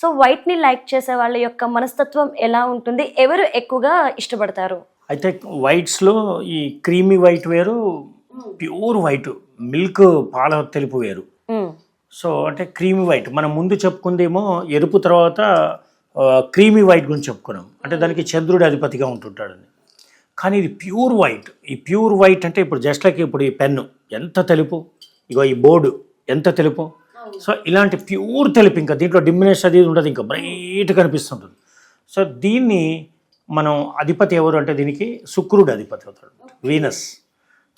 So వైట్ని like చేసే వాళ్ళ యొక్క మనస్తత్వం ఎలా ఉంటుంది? ఎవరు ఎక్కువగా ఇష్టపడతారు? అయితే వైట్స్లో ఈ క్రీమీ వైట్ వేరు ప్యూర్ వైట్ మిల్క్ పాల తెలుపు వేరు. సో అంటే క్రీమీ వైట్. మనం ముందు చెప్పుకుందేమో ఎరుపు తర్వాత క్రీమీ వైట్ గురించి చెప్పుకున్నాం. అంటే దానికి చంద్రుడి అధిపతిగా ఉంటుంటాడని కానీ ఇది ప్యూర్ వైట్. ఈ ప్యూర్ వైట్ అంటే ఇప్పుడు జస్ట్ లైక్ ఇప్పుడు ఈ పెన్ను. ఎంత తెలుపు? ఇగో ఈ బోర్డు. ఎంత తెలుపు? సో ఇలాంటి ప్యూర్ తెలుపు ఇంకా దీంట్లో డిమినేషన్ అది ఉండదు ఇంకా బ్రైట్ కనిపిస్తుంటుంది. సో దీన్ని మనం అధిపతి ఎవరు అంటే దీనికి శుక్రుడు అధిపతి అవుతాడు వీనస్.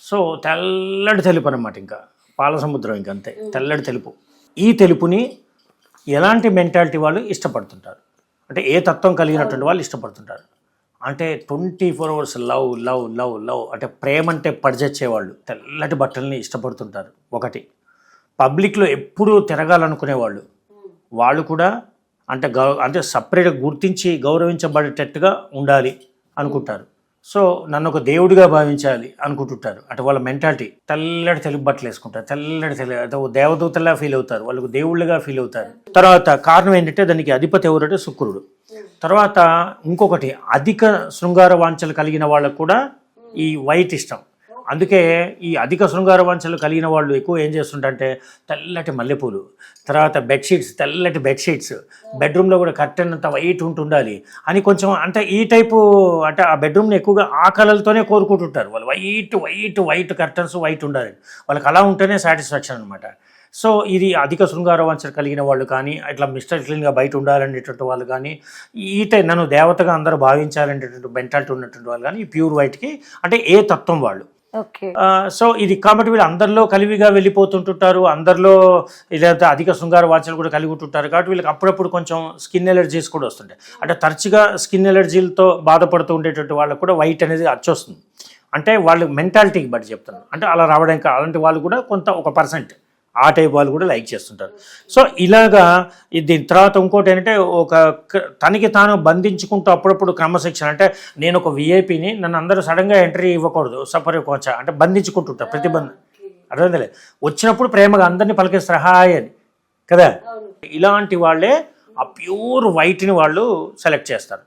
సో తెల్లటి తెలుపు అనమాట ఇంకా పాల సముద్రం ఇంకా అంతే తెల్లటి తెలుపు. ఈ తెలుపుని ఎలాంటి మెంటాలిటీ వాళ్ళు ఇష్టపడుతుంటారు? అంటే ఏ తత్వం కలిగినటువంటి వాళ్ళు ఇష్టపడుతుంటారు? అంటే twenty four hours love love love love అంటే ప్రేమ అంటే పడిచచ్చేవాళ్ళు తెల్లటి బట్టల్ని ఇష్టపడుతుంటారు ఒకటి. పబ్లిక్లో ఎప్పుడూ తిరగాలనుకునేవాళ్ళు. వాళ్ళు కూడా అంటే గౌ అంటే సపరేట్గా గుర్తించి గౌరవించబడేటట్టుగా ఉండాలి అనుకుంటారు. సో నన్ను ఒక దేవుడిగా భావించాలి అనుకుంటుంటారు. అంటే వాళ్ళ మెంటాలిటీ తెల్లటి తెలుగు బట్టలు వేసుకుంటారు. తెల్లటి తెలుగు అంటే దేవదూతలా ఫీల్ అవుతారు. వాళ్ళకు దేవుళ్ళగా ఫీల్ అవుతారు. తర్వాత కారణం ఏంటంటే దానికి అధిపతి ఎవరంటే శుక్రుడు. తర్వాత ఇంకొకటి అధిక శృంగార వాంఛలు కలిగిన వాళ్ళకు కూడా ఈ వైట్ ఇష్టం. అందుకే ఈ అధిక శృంగార వంచలు కలిగిన వాళ్ళు ఎక్కువ ఏం చేస్తుంటే తెల్లటి మల్లెపూలు తర్వాత బెడ్షీట్స్ తెల్లటి బెడ్షీట్స్ బెడ్రూమ్లో కూడా కర్టెన్ అంత వైట్ ఉంటుండాలి అని కొంచెం అంటే ఈ టైపు అంటే ఆ బెడ్రూమ్ని ఎక్కువగా ఆ కలర్తోనే కోరుకుంటుంటారు. వాళ్ళు white white white curtains white ఉండాలి. వాళ్ళకి అలా ఉంటేనే సాటిస్ఫాక్షన్ అనమాట సో ఇది అధిక శృంగార వంచలు కలిగిన వాళ్ళు కానీ ఇట్లా మిస్టర్ క్లీన్గా బయట ఉండాలనేటువంటి వాళ్ళు కానీ ఈ నన్ను దేవతగా అందరూ భావించాలనేటువంటి మెంటాలిటీ ఉన్నటువంటి వాళ్ళు కానీ ప్యూర్ వైట్కి అంటే ఏ తత్వం వాళ్ళు. సో ఇది కాబట్టి వీళ్ళు అందరిలో కలివిగా వెళ్ళిపోతుంటుంటారు అందరిలో ఇదంతా అధిక శృంగార వాంఛలు కూడా కలిగి ఉంటుంటారు కాబట్టి వీళ్ళకి అప్పుడప్పుడు కొంచెం స్కిన్ ఎలర్జీస్ కూడా వస్తుంటాయి. అంటే తరచుగా స్కిన్ ఎలర్జీలతో బాధపడుతూ ఉండేటువంటి వాళ్ళకు కూడా వైట్ అనేది అచ్చొస్తుంది. అంటే వాళ్ళు మెంటాలిటీకి బట్టి చెప్తున్నారు అంటే అలా రావడానికి అలాంటి వాళ్ళు కూడా కొంత ఒక పర్సెంట్ ఆ టైప్ వాళ్ళు కూడా లైక్ చేస్తుంటారు. సో ఇలాగా దీని తర్వాత ఇంకోటి ఏంటంటే ఒక తనకి తాను బంధించుకుంటూ అప్పుడప్పుడు క్రమశిక్షణ అంటే నేను ఒక విఐపిని నన్ను అందరూ సడన్గా ఎంట్రీ ఇవ్వకూడదు సపర్ కొంచెం అంటే బంధించుకుంటుంటారు ప్రతిబంధ. అర్థమైందిలే? వచ్చినప్పుడు ప్రేమగా అందరినీ పలికిస్తారు హాయ్ అని కదా? ఇలాంటి వాళ్ళే ఆ ప్యూర్ వైట్ని వాళ్ళు సెలెక్ట్ చేస్తారు.